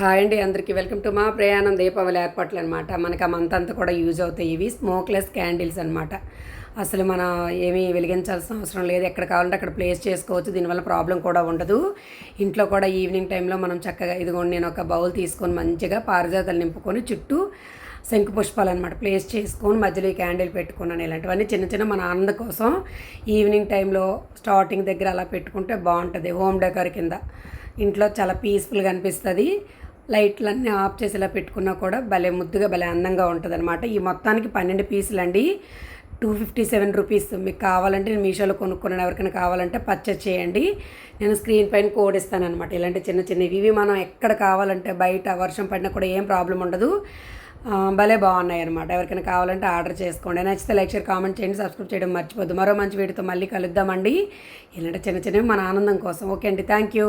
Hi అండి అందరికీ. Welcome to మా ప్రయాణం దీపావళి ఏర్పాట్లు అనమాట మనకి ఆ మంత్ అంతా కూడా యూజ్ అవుతాయి ఇవి. స్మోక్లెస్ క్యాండిల్స్ అనమాట అసలు మనం ఏమీ వెలిగించాల్సిన అవసరం లేదు. ఎక్కడ కావాలంటే అక్కడ ప్లేస్ చేసుకోవచ్చు. దీనివల్ల ప్రాబ్లం కూడా ఉండదు. ఇంట్లో కూడా ఈవినింగ్ టైంలో మనం చక్కగా ఇదిగోండి నేను ఒక బౌల్ తీసుకొని మంచిగా పారిజాతాలు నింపుకొని చుట్టూ శంకు పుష్పాలు అనమాట ప్లేస్ చేసుకొని మధ్యలో ఈ క్యాండిల్ పెట్టుకున్నాను. ఇలాంటివన్నీ చిన్న చిన్న మన ఆనంద కోసం ఈవినింగ్ టైంలో స్టార్టింగ్ దగ్గర అలా పెట్టుకుంటే బాగుంటుంది. హోమ్ డెకర్ కింద. ఇంట్లో చాలా పీస్ఫుల్గా అనిపిస్తుంది. లైట్లన్నీ ఆఫ్ చేసేలా పెట్టుకున్నా కూడా భలే ముద్దుగా భలే అందంగా ఉంటుంది అనమాట ఈ మొత్తానికి పన్నెండు పీసులు అండి టూ ఫిఫ్టీ సెవెన్ రూపీస్ మీకు కావాలంటే నేను మీషోలో కొనుక్కున్నాను. ఎవరికైనా కావాలంటే పర్చేస్ చేయండి. నేను స్క్రీన్ పైన కోడ్ ఇస్తాను అనమాట ఇలాంటి చిన్న చిన్నవి. ఇవి మనం ఎక్కడ కావాలంటే బయట వర్షం పడినా కూడా ఏం ప్రాబ్లం ఉండదు. భలే బాగున్నాయి అనమాట ఎవరికైనా కావాలంటే ఆర్డర్ చేసుకోండి. నచ్చితే లైక్ షేర్ కామెంట్ చేయండి. సబ్స్క్రైబ్ చేయడం మర్చిపోద్దు. మరో మంచి వీడియోతో మళ్ళీ కలుద్దామండి. ఇలాంటి చిన్న చిన్నవి మన ఆనందం కోసం. ఓకే అండి. Thank you.